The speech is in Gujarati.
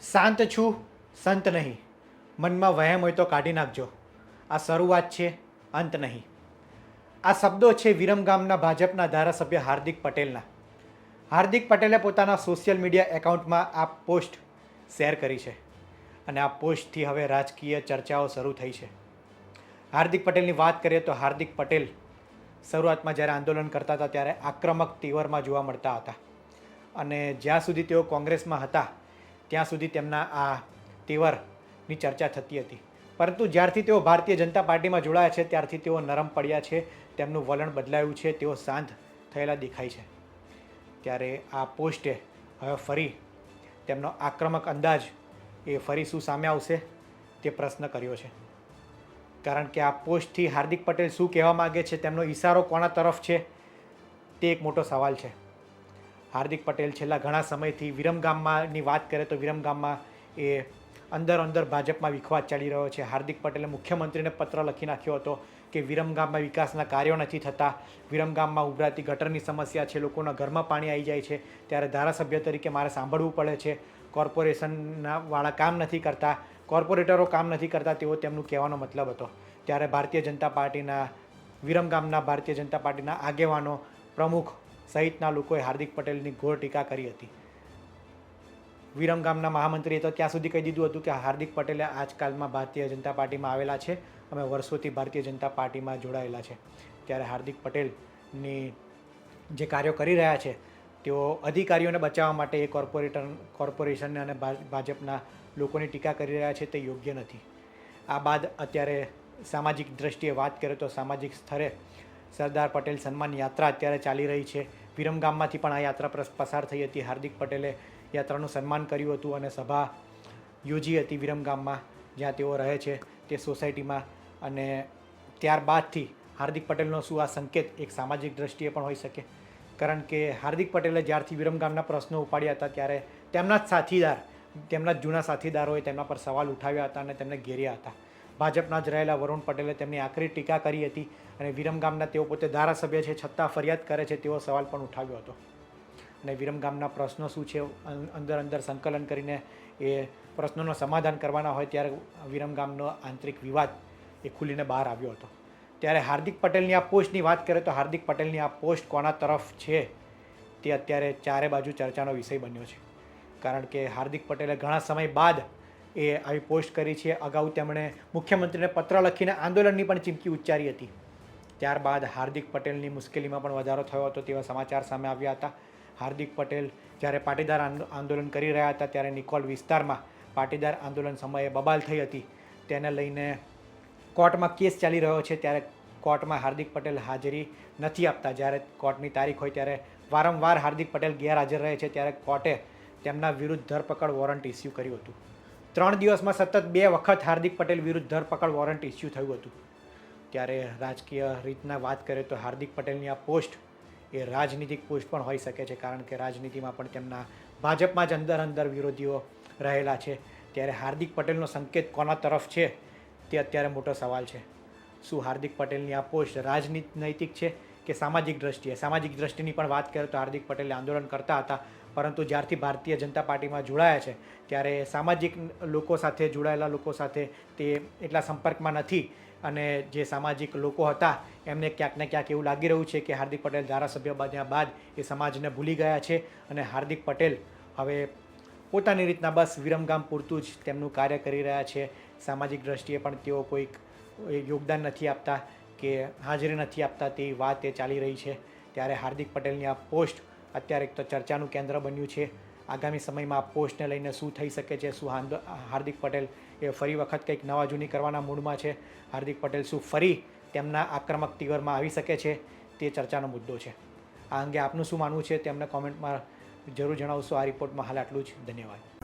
શાંત છું, સંત નહીં. મનમાં વહેમ હોય તો કાઢી નાખજો. આ શરૂઆત છે, અંત નહીં. આ શબ્દો છે વિરમગામના ભાજપના ધારાસભ્ય હાર્દિક પટેલના. હાર્દિક પટેલે પોતાના સોશિયલ મીડિયા એકાઉન્ટમાં આ પોસ્ટ શેર કરી છે. અને આ પોસ્ટથી હવે રાજકીય ચર્ચાઓ શરૂ થઈ છે. હાર્દિક પટેલની વાત કરીએ તો હાર્દિક પટેલ શરૂઆતમાં જ્યારે આંદોલન કરતા હતા ત્યારે આક્રમક તીવરમાં જોવા મળતા હતા. અને જ્યાં સુધી તેઓ કોંગ્રેસમાં હતા ત્યાં સુધી તેમના આ તેવરની ચર્ચા થતી હતી. પરંતુ જ્યારથી તેઓ ભારતીય જનતા પાર્ટીમાં જોડાયા છે, ત્યારથી તેઓ નરમ પડ્યા છે, તેમનું વલણ બદલાયું છે, તેઓ શાંત થયેલા દેખાય છે. ત્યારે આ પોસ્ટે હવે ફરી તેમનો આક્રમક અંદાજ એ ફરી શું સામે આવશે તે પ્રશ્ન કર્યો છે. કારણ કે આ પોસ્ટથી હાર્દિક પટેલ શું કહેવા માગે છે, તેમનો ઇશારો કોના તરફ છે તે એક મોટો સવાલ છે. હાર્દિક પટેલ છેલ્લા ઘણા સમયથી વિરમગામમાંની વાત કરે તો વિરમગામમાં એ અંદર અંદર ભાજપમાં વિખવાદ ચાલી રહ્યો છે. હાર્દિક પટેલે મુખ્યમંત્રીને પત્ર લખી નાખ્યો હતો કે વિરમગામમાં વિકાસના કાર્યો નથી થતા. વિરમગામમાં ઉભરાતી ગટરની સમસ્યા છે, લોકોના ઘરમાં પાણી આવી જાય છે. ત્યારે ધારાસભ્ય તરીકે મારે સાંભળવું પડે છે. કોર્પોરેશનના વાળા કામ નથી કરતા, કોર્પોરેટરો કામ નથી કરતા તેવો તેમનું કહેવાનો મતલબ હતો. ત્યારે ભારતીય જનતા પાર્ટીના વિરમગામના ભારતીય જનતા પાર્ટીના આગેવાનો પ્રમુખ સહિતના લોકોએ હાર્દિક પટેલની ઘોર ટીકા કરી હતી. વિરમગામના મહામંત્રીએ તો ત્યાં સુધી કહી દીધું હતું કે હાર્દિક પટેલે આજકાલમાં ભારતીય જનતા પાર્ટીમાં આવેલા છે અમે વર્ષોથી ભારતીય જનતા પાર્ટીમાં જોડાયેલા છે. ત્યારે હાર્દિક પટેલની જે કાર્યો કરી રહ્યા છે, તેઓ અધિકારીઓને બચાવવા માટે એ કોર્પોરેટર, કોર્પોરેશનને અને ભાજપના લોકોની ટીકા કરી રહ્યા છે તે યોગ્ય નથી. આ બાદ અત્યારે સામાજિક દ્રષ્ટિએ વાત કરીએ તો સામાજિક સ્તરે સરદાર પટેલ સન્માન યાત્રા અત્યારે ચાલી રહી છે. વિરમગામમાંથી પણ આ યાત્રા પસાર થઈ હતી. હાર્દિક પટેલે યાત્રાનું સન્માન કર્યું હતું અને સભા યોજી હતી વિરમગામમાં જ્યાં તેઓ રહે છે તે સોસાયટીમાં. અને ત્યારબાદથી હાર્દિક પટેલનો શું આ સંકેત એક સામાજિક દ્રષ્ટિએ પણ હોઈ શકે? કારણ કે હાર્દિક પટેલે જ્યારથી વિરમગામના પ્રશ્નો ઉપાડ્યા હતા, ત્યારે તેમના જ સાથીદાર, તેમના જ જૂના સાથીદારોએ તેમના પર સવાલ ઉઠાવ્યા હતા અને તેમને ઘેર્યા હતા. ભાજપના જ રહેલા વરુણ પટેલે તેમની આકરી ટીકા કરી હતી અને વિરમગામના તેઓ પોતે ધારાસભ્ય છે, છતાં ફરિયાદ કરે છે તેવો સવાલ પણ ઉઠાવ્યો હતો. અને વિરમગામના પ્રશ્નો શું છે અંદર અંદર સંકલન કરીને એ પ્રશ્નોનો સમાધાન કરવાના હોય ત્યારે વિરમગામનો આંતરિક વિવાદ એ ખુલીને બહાર આવ્યો હતો. ત્યારે હાર્દિક પટેલની આ પોસ્ટની વાત કરીએ તો હાર્દિક પટેલની આ પોસ્ટ કોના તરફ છે તે અત્યારે ચારે બાજુ ચર્ચાનો વિષય બન્યો છે. કારણ કે હાર્દિક પટેલે ઘણા સમય બાદ એ આવી પોસ્ટ કરી છે. અગાઉ તેમણે મુખ્યમંત્રીને પત્ર લખીને આંદોલનની પણ ચીમકી ઉચ્ચારી હતી. ત્યારબાદ હાર્દિક પટેલની મુશ્કેલીમાં પણ વધારો થયો હતો તેવા સમાચાર સામે આવ્યા હતા. હાર્દિક પટેલ જ્યારે પાટીદાર આંદો- આંદોલન કરી રહ્યા હતા ત્યારે નિકોલ વિસ્તારમાં પાટીદાર આંદોલન સમયે બબાલ થઈ હતી. તેને લઈને કોર્ટમાં કેસ ચાલી રહ્યો છે ત્યારે કોર્ટમાં હાર્દિક પટેલ હાજરી નથી આપતા. જ્યારે કોર્ટની તારીખ હોય ત્યારે વારંવાર હાર્દિક પટેલ ગેરહાજર રહે છે. ત્યારે કોર્ટે તેમના વિરુદ્ધ ધરપકડ વોરંટ ઇસ્યુ કર્યું હતું. ત્રણ દિવસમાં સતત બે વખત હાર્દિક પટેલ વિરુદ્ધ ધરપકડ વોરંટ ઇસ્યુ થયું હતું. ત્યારે રાજકીય રીતના વાત કરીએ તો હાર્દિક પટેલની આ પોસ્ટ એ રાજનીતિક પોસ્ટ પણ હોઈ શકે છે, કારણ કે રાજનીતિમાં પણ તેમના ભાજપમાં જ અંદર અંદર વિરોધીઓ રહેલા છે. ત્યારે હાર્દિક પટેલનો સંકેત કોના તરફ છે તે અત્યારે મોટો સવાલ છે. શું હાર્દિક પટેલની આ પોસ્ટ રાજનૈતિક છે કે સામાજિક દ્રષ્ટિએ. સામાજિક દ્રષ્ટિની પણ વાત કરીએ તો હાર્દિક પટેલે આંદોલન કરતા હતા, પરંતુ જ્યારથી ભારતીય જનતા પાર્ટીમાં જોડાયા છે, ત્યારે સામાજિક લોકો સાથે, જોડાયેલા લોકો સાથે તે એટલા સંપર્કમાં નથી અને જે સામાજિક લોકો હતા, એમને ક્યાંક ને ક્યાંક એવું લાગી રહ્યું છે કે હાર્દિક પટેલ ધારાસભ્ય બન્યા બાદ એ સમાજને ભૂલી ગયા છે અને હાર્દિક પટેલ હવે પોતાની રીતના બસ વિરમગામ પૂરતું જ તેમનું કાર્ય કરી રહ્યા છે. સામાજિક દ્રષ્ટિએ પણ તેઓ કોઈક યોગદાન નથી આપતા. કે હાજરી નથી આપતા તે વાત એ ચાલી રહી છે. ત્યારે હાર્દિક પટેલની આ પોસ્ટ અત્યારે એક તો ચર્ચાનું કેન્દ્ર બન્યું છે. આગામી સમયમાં આ પોસ્ટને લઈને શું થઈ શકે છે, શું હાર્દિક પટેલ એ ફરી વખત કંઈક નવા જૂની કરવાના મૂડમાં છે. હાર્દિક પટેલ શું ફરી તેમના આક્રમક તિવરમાં આવી શકે છે તે ચર્ચાનો મુદ્દો છે. આ અંગે આપનું શું માનવું છે તેમને કોમેન્ટમાં જરૂર જણાવશો. આ રિપોર્ટમાં હાલ આટલું જ. ધન્યવાદ.